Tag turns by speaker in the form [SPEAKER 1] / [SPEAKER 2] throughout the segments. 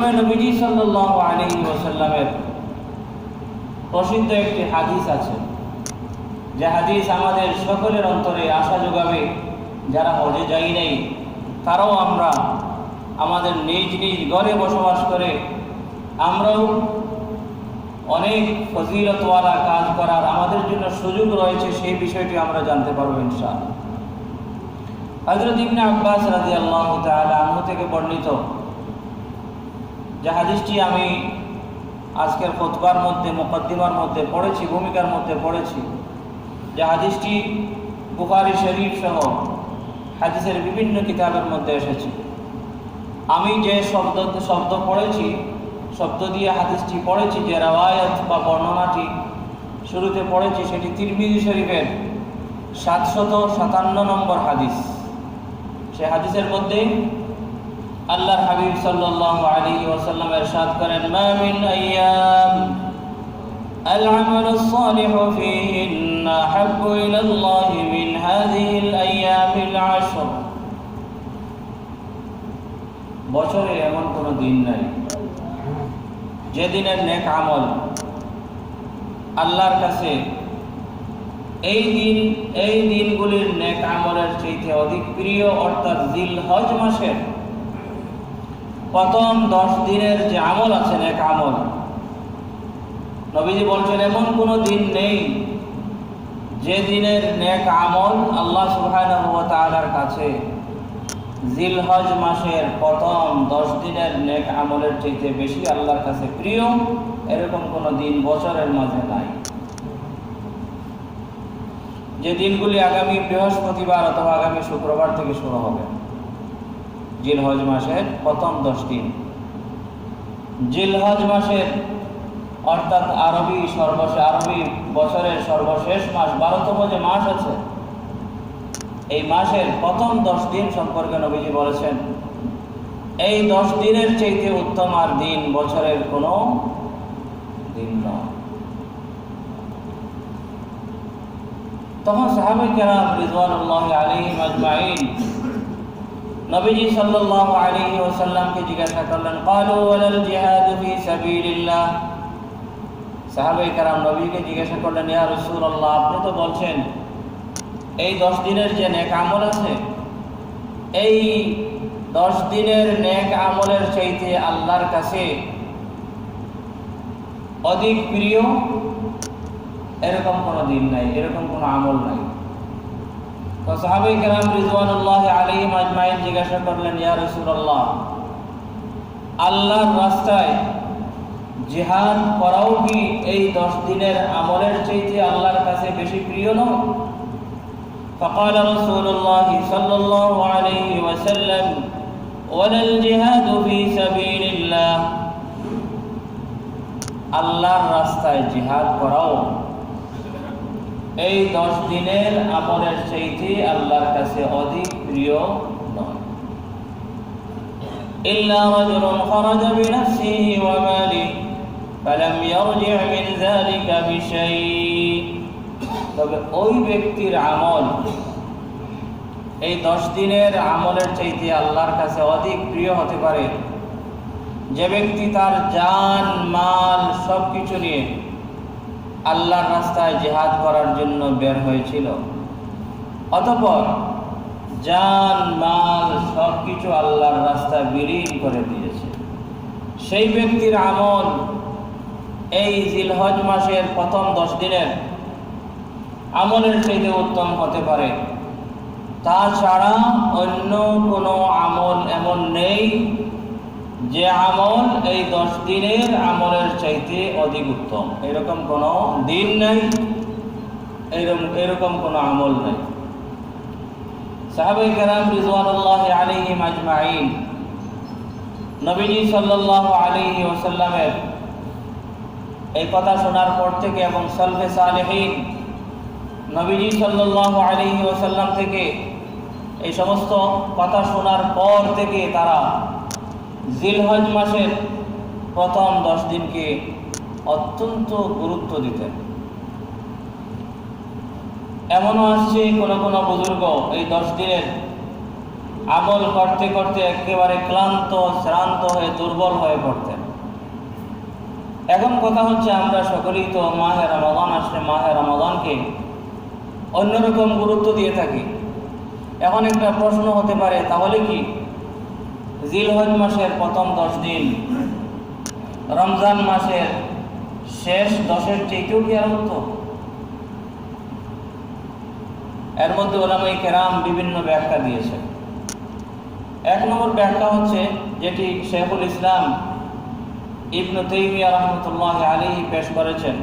[SPEAKER 1] মর্মে নবীজি আলাইহি ওয়াসাল্লামের প্রসিদ্ধ একটি হাদিস আছে। যে হাদিস আমাদের সকলের অন্তরে আশা যোগাবে, যারা হজে যাই নাই, তারাও আমরা আমাদের নিজ নিজ ঘরে বসবাস করে আমরাও অনেক ফজিলতওয়ালা কাজ করার আমাদের জন্য সুযোগ রয়েছে, সেই বিষয়টি আমরা জানতে পারব ইনশাআল্লাহ। হজরত ইবনে আব্বাস রাজি আল্লাহ আনহু থেকে বর্ণিত যে হাদিসটি আমি আজকের খোতবার মধ্যে, মোকদ্দিমার মধ্যে পড়েছি, ভূমিকার মধ্যে পড়েছি, যে হাদিসটি বুখারি শরীফ সহ হাদিসের বিভিন্ন কিতাবের মধ্যে এসেছে। আমি যে শব্দ শব্দ পড়েছি, শব্দ দিয়ে হাদিসটি পড়েছি, যে রাওয়ায়াত বা বর্ণনাটি শুরুতে পড়েছি, সেটি তিরমিজি শরীফের সাতশত সাতান্ন নম্বর হাদিস। সে হাদিসের মধ্যে আল্লাহর হাবিব সাল্লাল্লাহু আলাইহি ওয়াসাল্লাম ইরশাদ করেন মা মিন আইয়াম العمل الصالح فيهن أحب إلى الله من هذه الأيام العشر বছরে এমন কোনো দিন নাই যে দিনের নেক আমল আল্লাহর কাছে এই দিন এই দিনগুলির নেক আমলের চাইতে অধিক প্রিয় অর্থাৎ জিল হজ মাসের প্রথম দশ দিনের যে আমল আছে, নেক আমল। নবীজি বলছেন, এমন কোনো দিন নেই যে দিনের নেক আমল আল্লাহ ওয়া কাছে। জিলহজ মাসের প্রথম দশ দিনের নেক আমলের চাইতে বেশি আল্লাহর কাছে প্রিয়, এরকম কোনো দিন বছরের মাঝে নাই। যে দিনগুলি আগামী বৃহস্পতিবার অথবা আগামী শুক্রবার থেকে শুরু হবে। জিলহজ মাসের প্রথম দশ দিন। জিলহজ মাসের, অর্থাৎ আরবি সর্বশেষ আরবি বছরের সর্বশেষ মাস, বারোতম যে মাস আছে, এই মাসের প্রথম দশ দিন সম্পর্কে নবীজি বলেছেন, এই দশ দিনের চাইতে উত্তম আর দিন বছরের কোনো দিন নয়। তখন সাহাবে কেরাম রিজওয়ানুল্লাহ আলাইহিম আজমাইন নবীজি সাল্লাল্লাহু আলাইহি ওয়াসাল্লামকে জিজ্ঞাসা করলেন ক্বালু ওয়ালাল জিহাদ ফি সাবিলিল্লাহ? সাহাবে কেরাম নবীকে জিজ্ঞাসা করলেন, ইয়া রাসূলুল্লাহ, আপনি তো বলছেন, এই দশ দিনের যে নেক আমল আছে, এই দশ দিনের নেক আমলের চাইতে আল্লাহর কাছে অধিক প্রিয়, এরকম কোনো দিন নাই, এরকম কোনো আমল নাই। সাহাবাই কেরাম রিজওয়ানুল্লাহ আলাইহিম আজমাইন জিজ্ঞাসা করলেন ইয়া রাসূলুল্লাহ আল্লাহর রাস্তায় জিহাদ করাও কি এই দশ দিনের আমলের চাইতে আল্লাহর কাছে বেশি প্রিয় নয় فقال رسول الله صلى الله عليه وسلم ولا الجهاد في سبيل الله আল্লাহর রাস্তায় জিহাদ করাও এই দশ দিনের আমলের চাইতে আল্লাহর কাছে অধিক প্রিয় নয় إلا رجل خرج بنفسه وماله فلم يرجع من ذلك بشيء তবে ওই ব্যক্তির আমল এই দশ দিনের আমলের চাইতে আল্লাহর কাছে অধিক প্রিয় হতে পারে যে ব্যক্তি তার জান মাল সব কিছু নিয়ে আল্লাহর রাস্তায় জেহাদ করার জন্য বের হয়েছিল। অতপর জান, মাল সব কিছু আল্লাহর রাস্তায় বিলীন করে দিয়েছে। সেই ব্যক্তির আমল এই জিলহজ মাসের প্রথম দশ দিনের আমলের চাইতে উত্তম হতে পারে। তাছাড়া অন্য কোনো আমল এমন নেই যে আমল এই দশ দিনের আমলের চাইতে অধিক উত্তম। এরকম কোনো দিন নেই এরকম এরকম কোনো আমল নেই। সাহাবাই কেরাম রিজওয়ানুল্লাহ আলাইহিম আজমাইন নবীজি সাল্লাল্লাহু আলাইহি ওয়াসাল্লামের এই কথা শোনার পর থেকে এবং সলফে সালেহীন নবীজি সাল্লাল্লাহু আলাইহি ওয়াসাল্লাম থেকে এই সমস্ত কথা শোনার পর থেকে তারা জিলহজ মাসের প্রথম দশ দিনকে অত্যন্ত গুরুত্ব দিতেন। এমনও আসছে কোনো কোনো বুজুর্গ এই দশ দিনের আমল করতে করতে একেবারে ক্লান্ত, শ্রান্ত হয়ে দুর্বল হয়ে পড়তেন। এখন কথা হচ্ছে আমরা সকলেই তো মাহে রমাদান আসলে মাহে রমাদানকে অন্যরকম গুরুত্ব দিয়ে থাকি। এখন একটা প্রশ্ন হতে পারে, তাহলে কি জিলহজ মাসের প্রথম দশ দিন, রমজান মাসের শেষ দশের চেয়েও কি আর এর মধ্যে ওলামাই কেরাম বিভিন্ন ব্যাখ্যা দিয়েছে এক নম্বর ব্যাখ্যা হচ্ছে যেটি শেখুল ইসলাম ইবনু তৈমিয়া রহমতুল্লাহ আলী পেশ করেছেন।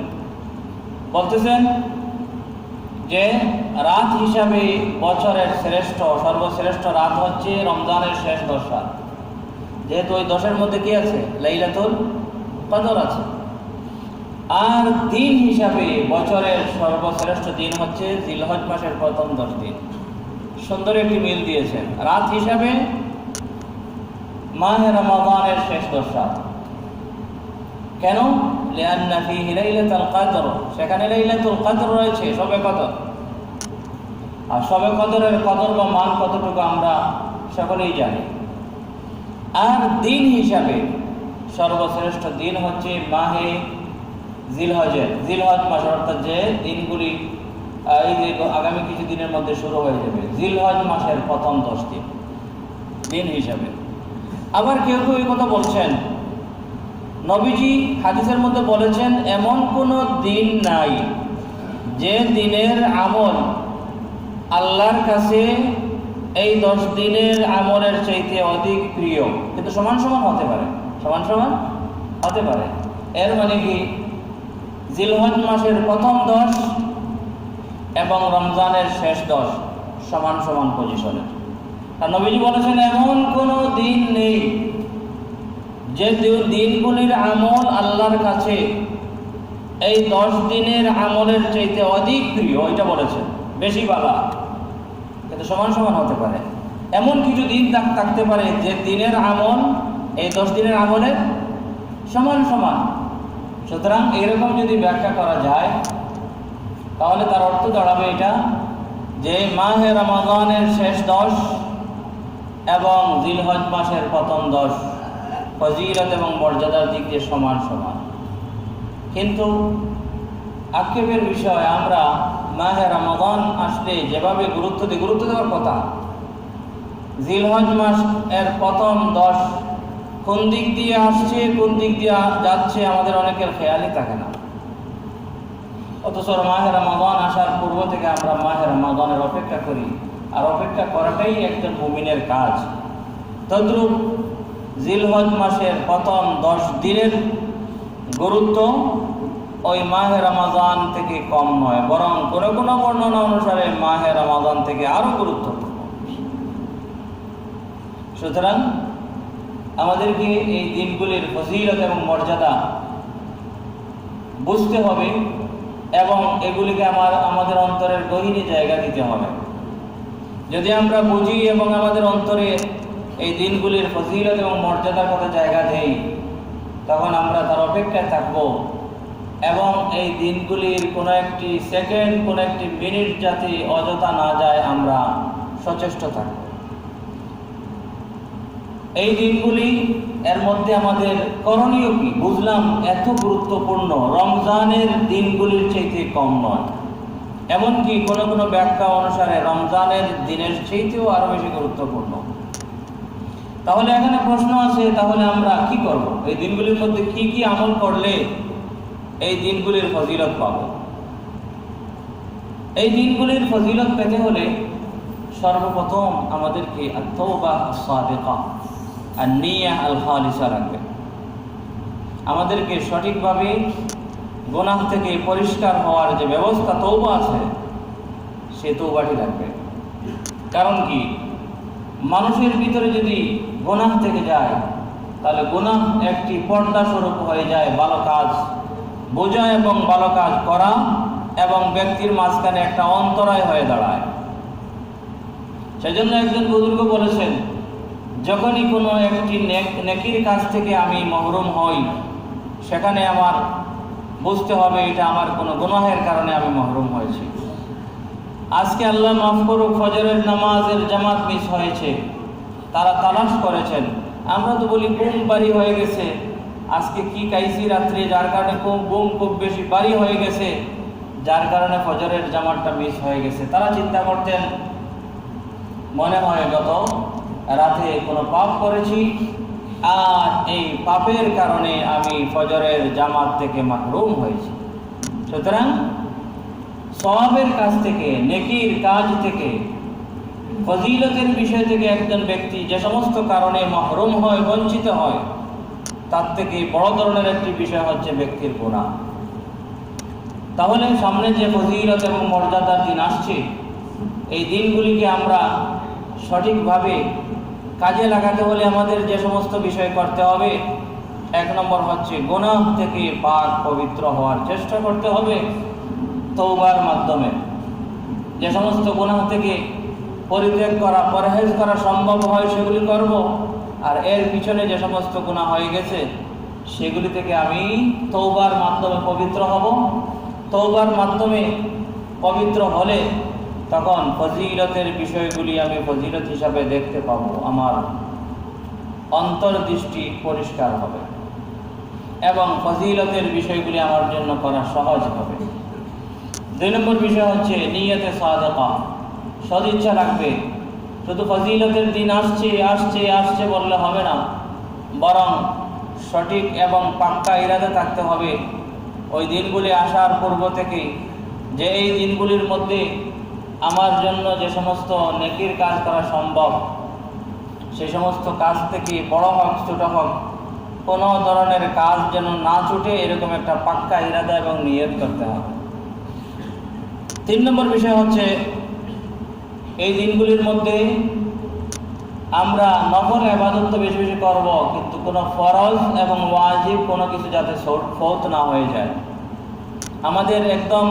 [SPEAKER 1] বলতেছেন যে রাত হিসাবে বছরের শ্রেষ্ঠ, সর্বশ্রেষ্ঠ রাত হচ্ছে রমজানের শেষ দশ রাত। যেহেতু ওই দশের মধ্যে কি আছে? লাইলাতুল কদর আছে। আর দিন হিসাবে বছরের সর্বশ্রেষ্ঠ দিন হচ্ছে জিলহজ মাসের প্রথম দশ দিন। সুন্দর একটি মিল দিয়েছেন। রাত হিসাবে মাহে রমাদানের শেষ দশ রাত। কেন? সেখানে লাইলাতুল কদর রয়েছে সবে কদর। আর সবে কদরের কদর বা মান কতটুকু আমরা সকলেই জানি। আর দিন হিসাবে সর্বশ্রেষ্ঠ দিন হচ্ছে মাহে জিলহজের। জিলহজ মাস অর্থাৎ যে দিনগুলি এই যে আগামী কিছু দিনের মধ্যে শুরু হয়ে যাবে। জিলহজ মাসের প্রথম দশ দিন দিন হিসাবে। আবার কেউ কেউ এই কথা বলছেন, নবীজি হাদিসের মধ্যে বলেছেন, এমন কোনো দিন নাই যে দিনের আমল আল্লাহর কাছে এই দশ দিনের আমলের চাইতে অধিক প্রিয়। কিন্তু সমান সমান হতে পারে। সমান সমান হতে পারে। এর মানে কি? জিলহজ মাসের প্রথম দশ এবং রমজানের শেষ দশ সমান সমান পজিশনের আর নবীজি বলেছেন, এমন কোনো দিন নেই যে দিনগুলির আমল আল্লাহর কাছে এই দশ দিনের আমলের চাইতে অধিক প্রিয়। এটা বলেছেন। বেশি বালা। কিন্তু সমান সমান হতে পারে। এমন কিছু দিন থাক- থাকতে পারে যে দিনের আমল, এই দশ দিনের আমলের সমান সমান। সুতরাং এরকম যদি ব্যাখ্যা করা যায়, তাহলে তার অর্থ দাঁড়াবে এটা যে মাহে রমাদানের শেষ দশ এবং জিলহজ মাসের প্রথম দশ, ফজিলত এবং মর্যাদার দিক দিয়ে সমান সমান। কিন্তু আক্ষেপের বিষয়, আমরা মাহে রমাদান আসলে যেভাবে গুরুত্ব দিয়ে গুরুত্ব দেওয়ার কথা। জিলহজ মাস এর প্রথম দশ, কোন দিক দিয়ে আসছে, কোন দিক দিয়ে যাচ্ছে আমাদের অনেকের খেয়ালই থাকে না। অথচ মাহে রমাদান আসার পূর্ব থেকে আমরা মাহে রমাদানের অপেক্ষা করি, আর অপেক্ষা করাটাই একজন মুমিনের কাজ। তদ্রূপ জিলহজ মাসের প্রথম দশ দিনের গুরুত্ব ওই মাহে রমাদান থেকে কম নয়, বরং কোনো কোনো বর্ণনা অনুসারে মাহে রমাদান থেকে আরও গুরুত্বপূর্ণ। সুতরাং আমাদেরকে এই দিনগুলির ফজিলত এবং মর্যাদা বুঝতে হবে এবং এগুলিকে আমার, আমাদের অন্তরের গহীনে জায়গা দিতে হবে। যদি আমরা বুঝি এবং আমাদের অন্তরে এই দিনগুলির ফজিলত এবং মর্যাদার কথা জায়গা দেই, তখন আমরা তার অপেক্ষায় থাকব। এবং এই দিনগুলির কোনো একটি সেকেন্ড, কোনো একটি মিনিট যাতে অযথা না যায়, আমরা সচেষ্ট থাকব এই দিনগুলি, এর মধ্যে আমাদের করণীয় কি? বুঝলাম, এত গুরুত্বপূর্ণ। রমজানের দিনগুলির চাইতে কম নয়। এমনকি কোনো কোনো ব্যাখ্যা অনুসারে রমজানের দিনের চাইতেও আরও বেশি গুরুত্বপূর্ণ। তাহলে এখানে প্রশ্ন আছে, তাহলে আমরা কি করব? এই দিনগুলির মধ্যে কি কি আমল করলে এই দিনগুলির ফজিলত পাব। এই দিনগুলির ফজিলত পেতে হলে সর্বপ্রথম আমাদেরকে আমাদেরকে সঠিকভাবে গোনাহ থেকে পরিষ্কার হওয়ার যে ব্যবস্থা তৌবা আছে, সে তৌবাটি রাখবে। কারণ কি? মানুষের ভিতরে যদি গোনাহ থেকে যায়, তাহলে গোনাহ একটি পর্দা স্বরূপ হয়ে যায়, ভালো কাজ বোঝা এবং ভালো কাজ করা এবং ব্যক্তির মাঝখানে একটা অন্তরায় হয়ে দাঁড়ায়। সেজন্য একজন বুজুর্গ বলেছেন, যখনই কোনো একটি নেক- নেকির কাজ থেকে আমি মহরুম হই, সেখানে আমার বুঝতে হবে এটা আমার কোনো গুনাহের কারণে আমি মহরুম হয়েছি। আজকে আল্লাহ মাফ করুক, ফজরের নামাজের জামাত মিস হয়েছে। তারা তালাশ করেছেন, আমরা তো বলি, ঘুম বাড়ি হয়ে গেছে। আজকে কি খাইছি রাত্রে, যার কারণে খুব ঘুম খুব বেশি বাড়ি হয়ে গেছে, যার কারণে ফজরের জামাতটা মিস হয়ে গেছে। তারা চিন্তা করতেন, মনে হয় গত রাতে কোনো পাপ করেছি, আর এই পাপের কারণে আমি ফজরের জামাত থেকে মাহরুম হয়েছি। সুতরাং সবাবের কাছ থেকে, নেকির কাজ থেকে, ফজিলতের বিষয় থেকে একজন ব্যক্তি যে সমস্ত কারণে মাহরুম হয়, বঞ্চিত হয় তার থেকে বড় ধরনের একটি বিষয় হচ্ছে ব্যক্তির গুণা। তাহলে সামনে যে ফজিলত এবং মর্যাদার দিন আসছে, এই দিনগুলিকে আমরা সঠিকভাবে কাজে লাগাতে হলে আমাদের যে সমস্ত বিষয় করতে হবে, এক নম্বর হচ্ছে গুনাহ থেকে পাক পবিত্র হওয়ার চেষ্টা করতে হবে তৌবার মাধ্যমে। যে সমস্ত গুনাহ থেকে পরিত্যাগ করা, পরহেজ করা সম্ভব হয় সেগুলি করব। আর এর পিছনে যে সমস্ত গুণা হয়ে গেছে, সেগুলি থেকে আমি তৌবার মাধ্যমে পবিত্র হব। তৌবার মাধ্যমে পবিত্র হলে তখন ফজিলতের বিষয়গুলি আমি ফজিলত হিসাবে দেখতে পাবো। আমার অন্তর্দৃষ্টি পরিষ্কার হবে এবং ফজিলতের বিষয়গুলি আমার জন্য করা সহজ হবে। দুই নম্বর বিষয় হচ্ছে নিয়তে সাদকা, সদিচ্ছা রাখবে। শুধু ফজিলতের দিন আসছে আসছে আসছে বললে হবে না। বরং সঠিক এবং পাক্কা ইরাদে থাকতে হবে। ওই দিনগুলি আসার পূর্ব থেকে যে এই দিনগুলির মধ্যে আমার জন্য যে সমস্ত নেকির কাজ করা সম্ভব, সে সমস্ত কাজ থেকে বড় হোক, ছোট হোক, কোনো ধরনের কাজ যেন না ছুটে এরকম একটা পাক্কা ইরাদা এবং নিয়ত করতে হবে। তিন নম্বর বিষয় হচ্ছে এই দিনগুলির মধ্যে আমরা নফল আবাদত তো বেশি বেশি করব, কিন্তু কোনো ফরজ এবং ওয়াজিব কোনো কিছু যাতে ফৌত না হয়ে যায়। আমাদের একদম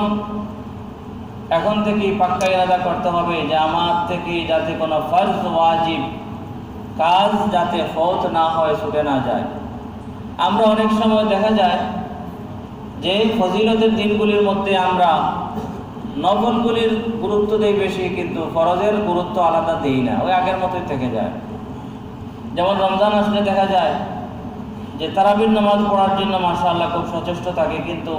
[SPEAKER 1] এখন থেকেই পাক্কা ইরাদা করতে হবে যে আমার থেকে যাতে কোনো ফরজ, ওয়াজিব কাজ যাতে ফৌত না হয়, ছুটে না যায়। আমরা অনেক সময় দেখা যায় যে ফজিলতের দিনগুলির মধ্যে আমরা নফলগুলির গুরুত্ব দেই বেশি, কিন্তু ফরজের গুরুত্ব আলাদা দেই না, ওই আগের মতোই থেকে যায়। যেমন রমজান আসলে দেখা যায় যে তারাবির নামাজ পড়ার জন্য মাশাআল্লাহ খুব সচেষ্ট থাকে, কিন্তু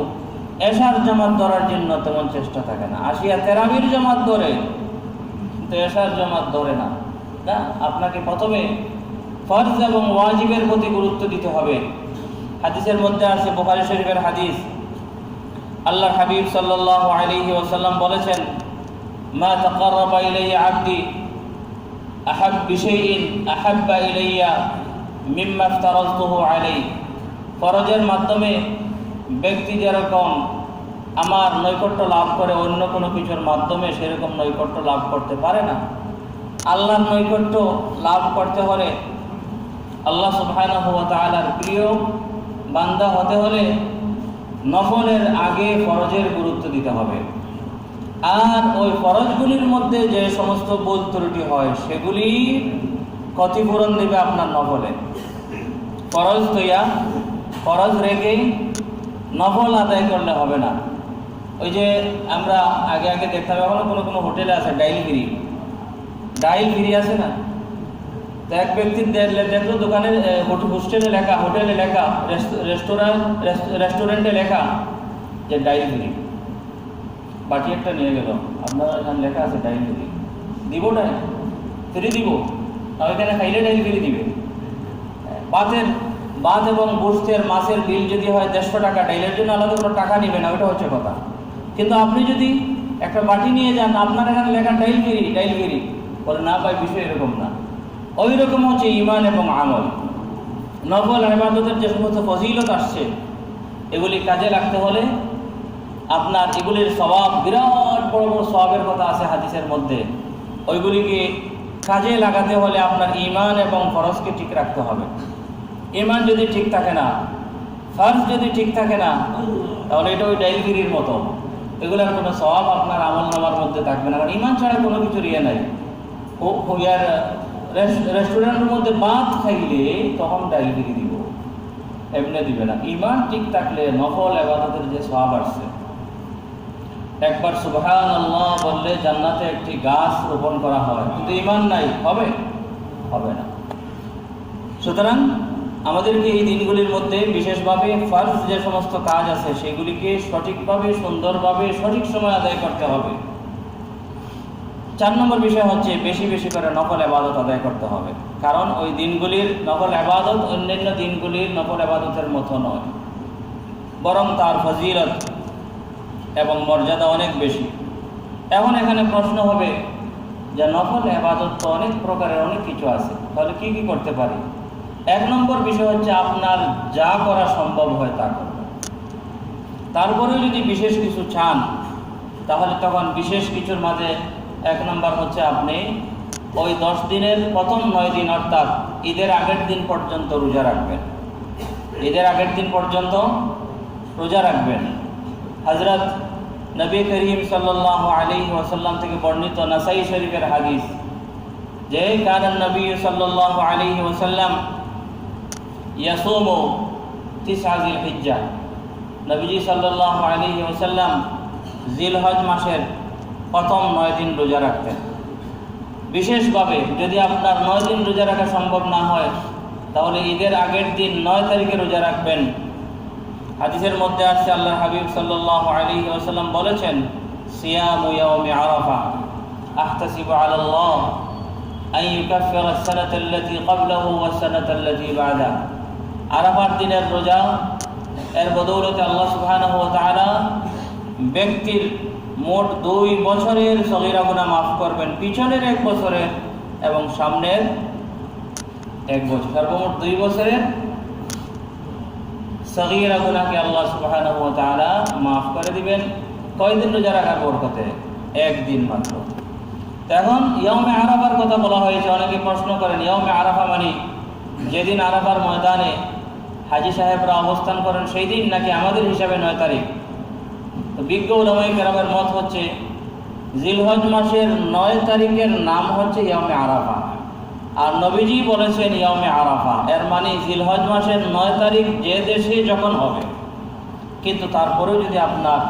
[SPEAKER 1] এশার জামাত ধরার জন্য তেমন চেষ্টা থাকে না। আসিয়া তেরাবির জামাত ধরে, কিন্তু এশার জামাত ধরে না। না, আপনাকে প্রথমে ফরজ এবং ওয়াজিবের প্রতি গুরুত্ব দিতে হবে। হাদিসের মধ্যে আছে, বোখারি শরীফের হাদিস আল্লাহ হাবিব সাল্লাহ আলাইহি ওয়াসাল্লাম বলেছেন, মা তাকাররাবা ইলাইয়া আবদি আহাব বিশাইইন আহাব্বা ইলাইয়া মিম্মা ইফতারাজতুহু আলাইহি। ফরজের মাধ্যমে ব্যক্তি যেরকম আমার নৈকট্য লাভ করে, অন্য কোনো কিছুর মাধ্যমে সেরকম নৈকট্য লাভ করতে পারে না। আল্লাহর নৈকট্য লাভ করতে হলে, আল্লাহ সুবহানাহু ওয়া তাআলার প্রিয় বান্দা হতে হলে নফলের আগে ফরজের গুরুত্ব দিতে হবে। আর ওই ফরজগুলির মধ্যে যে সমস্ত বোধ ত্রুটি হয়, সেগুলি ক্ষতিপূরণ দেবে আপনার নফলে। ফরজ তৈয়া ফরজ রেখে নফল আদায় করলে হবে না। ওই যে আমরা আগে আগে দেখতাম এখনও কোনো কোনো হোটেলে আছে, ডাইল ফিরি। ডাইল আছে না? তো এক ব্যক্তির দেখল দোকানে হোস্টেলে লেখা, হোটেলে লেখা রেস্টুরেন্ট রেস্টুরেন্টে লেখা যে ডাইল বাটি একটা নিয়ে গেল। আপনার এখানে লেখা আছে ডাইল ফিরি দিব ফিরি দিব। আর ওইখানে খাইলে ডাইল ফিরি দিবে? বাতের বাদ এবং গোস্তের মাছের বিল যদি হয় দেড়শো টাকা, ডাইলের জন্য আলাদা কোনো টাকা নেবে না ওইটা হচ্ছে কথা। কিন্তু আপনি যদি একটা বাটি নিয়ে যান, আপনার এখানে লেখা ডাইল ফিরি ডাইল ফিরি। বলে, না পাই বিষয় এরকম না। ওই রকম হচ্ছে ইমান এবং আমল। নবল আবাদতের যে সমস্ত ফজিলত আসছে, এগুলি কাজে লাগতে হলে আপনার এগুলির স্বভাব, বিরাট বড় বড় স্বভাবের কথা আছে হাদিসের মধ্যে। ওইগুলিকে কাজে লাগাতে হলে আপনার ইমান এবং ফরজকে ঠিক রাখতে হবে। ইমান যদি ঠিক থাকে না, ফরজ যদি ঠিক থাকে না, তাহলে এটা ওই ডাইলগিরির মতো। এগুলোর কোনো স্বভাব আপনার আমল নামার মধ্যে থাকবে না। কারণ ইমান ছাড়া কোনো কিছু ইয়ে নাই। ও ইয়ার রেস্টুরেন্টের মধ্যে বাঁধ খাইলে তখন ডাইলগিরি দিব। এমনি দিবে না। ইমান ঠিক থাকলে নফল এবাদতের যে সব আসছে একবার সুবহান আল্লাহ বললে জান্নাতে একটি গাছ রোপণ করা হয়। কিন্তু ইমান নাই। হবে? হবে না। সুতরাং আমাদেরকে এই দিনগুলির মধ্যে বিশেষভাবে ফার্জ যে সমস্ত কাজ আছে, সেগুলিকে সঠিকভাবে, সুন্দরভাবে, সঠিক সময় আদায় করতে হবে। চার নম্বর বিষয় হচ্ছে বেশি বেশি করে নকল আবাদত আদায় করতে হবে। কারণ ওই দিনগুলির নকল আবাদত অন্যান্য দিনগুলির নকল আবাদতের মতো নয়। বরং তার ফজিলত এবং মর্যাদা অনেক বেশি। এখন এখানে প্রশ্ন হবে যে নকল আবাদত তো অনেক প্রকারের অনেক কিছু আছে, তাহলে কি কি করতে পারি? এক নম্বর বিষয় হচ্ছে আপনার যা করা সম্ভব হয় তা করবেন তারপরেও যদি বিশেষ কিছু চান, তাহলে তখন বিশেষ কিছুর মাঝে এক নম্বর হচ্ছে আপনি ওই দশ দিনের প্রথম নয় দিন অর্থাৎ ঈদের আগের দিন পর্যন্ত রোজা রাখবেন। ঈদের আগের দিন পর্যন্ত রোজা রাখবেন। হজরত নবী করিম সাল্লাহ আলী ওসাল্লাম থেকে বর্ণিত নাসাই শরীফের হাদিস, যে কারণ নবী সাল্লাহ আলী ওসাল্লাম ইয়াসোমো তিসাজিল হিজ্জা। নবীজি সাল্লাহ আলী ওসাল্লাম জিলহজ মাসের প্রথম নয় দিন রোজা রাখতেন বিশেষভাবে যদি আপনার নয় দিন রোজা রাখা সম্ভব না হয় তাহলে ঈদের আগের দিন নয় তারিখে রোজা রাখবেন হাদিসের মধ্যে আসছে আল্লাহ হাবিব সাল্লাহ আলী ওসাল্লাম বলেছেন সিয়াম ইয়াউমি আরাফা আহতাসিবু আলাল্লাহ আন ইউকাফিরা السنة التي قبله والسنة التي بعده আরাফার দিনের রোজা এর বদৌলতে আল্লাহ সুবহানাহু ওয়া তাআলা ব্যক্তির মোট দুই বছরের সগীরা গুনাহ মাফ করবেন, পিছনের এক বছরের এবং সামনের এক বছর। সর্বমোট দুই বছরের সগীরা গুনাহকে আল্লাহ তাআলা মাফ করে দিবেন। কয়দিন রোজা রাখার বরকতে? একদিন মাত্র। এখন ইয়মে আরাফার কথা বলা হয়েছে, অনেকে প্রশ্ন করেন ইয়মে আরাফা মানে যেদিন আরাফার ময়দানে হাজি সাহেবরা অবস্থান করেন সেই দিন নাকি আমাদের হিসাবে নয় তারিখ? বিজ্ঞ উলামাই কেরামের মত হচ্ছে, জিলহজ মাসের নয় তারিখের নাম হচ্ছে ইয়মে আরাফা। আর নবীজি বলেছেন ইয়মে আরাফা, এর মানে জিলহজ মাসের নয় তারিখ যে দেশে যখন হবে। কিন্তু তারপরেও যদি আপনার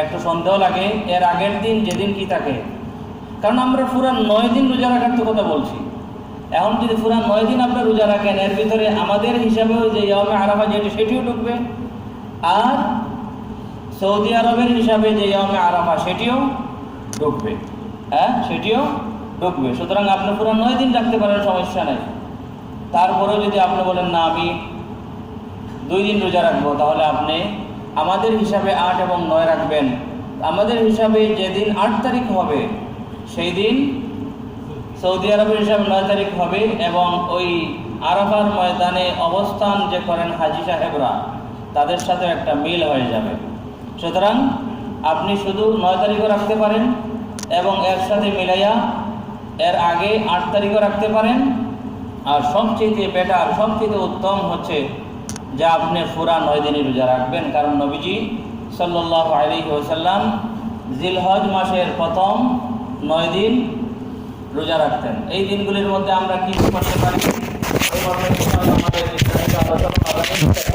[SPEAKER 1] একটু সন্দেহ লাগে, এর আগের দিন যেদিন কি থাকে, কারণ আমরা পুরা নয় দিন রোজা রাখার তো কথা বলছি। এখন যদি পুরা নয় দিন আপনি রোজা রাখেন, এর ভিতরে আমাদের হিসাবেও যে ইয়মে আরাফা যেটি, সেটিও ঢুকবে। আর সৌদি আরবের হিসাবে যে ইয়মে আরাফা, সেটিও ঢুকবে। হ্যাঁ সেটিও ঢুকবে। সুতরাং আপনি পুরো নয় দিন রাখতে পারেন সমস্যা নেই। তারপরেও যদি আপনি বলেন, না, আমি দুই দিন রোজা রাখব, তাহলে আপনি আমাদের হিসাবে আট এবং নয় রাখবেন। আমাদের হিসাবে যেদিন আট তারিখ হবে সেই দিন সৌদি আরবের হিসাবে নয় তারিখ হবে এবং ওই আরাফার ময়দানে অবস্থান যে করেন হাজি সাহেবরা, তাদের সাথে একটা মিল হয়ে যাবে। সুতরাং আপনি শুধু নয় তারিখও রাখতে পারেন এবং এর সাথে মিলাইয়া এর আগে আট তারিখও রাখতে পারেন। আর সবচেয়ে বেটার, সবচেয়ে উত্তম হচ্ছে যে আপনি পুরা নয় দিনই রোজা রাখবেন। কারণ নবীজি সাল্লাহ আলী ওসাল্লাম জিলহজ মাসের প্রথম নয় দিন রোজা রাখতেন। এই দিনগুলির মধ্যে আমরা কি করতে পারি আমাদের।